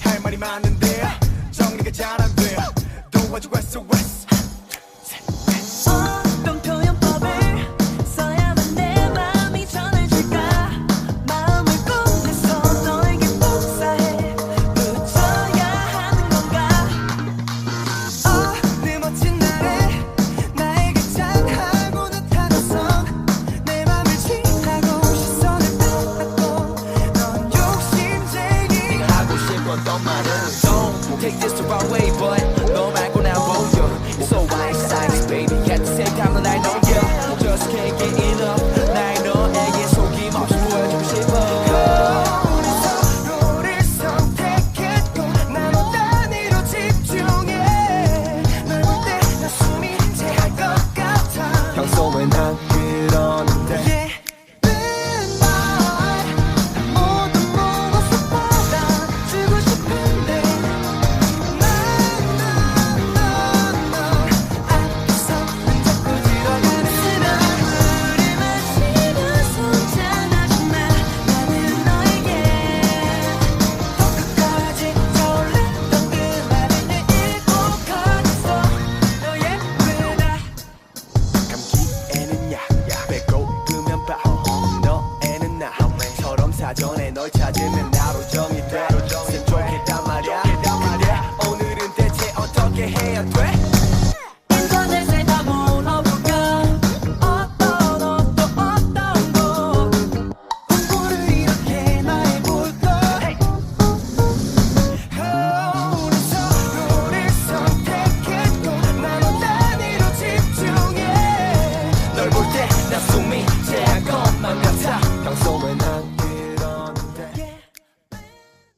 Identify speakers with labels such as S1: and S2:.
S1: 할 말이 많은데 정리가 잘 don't matter. Don't take this the wrong way, but So.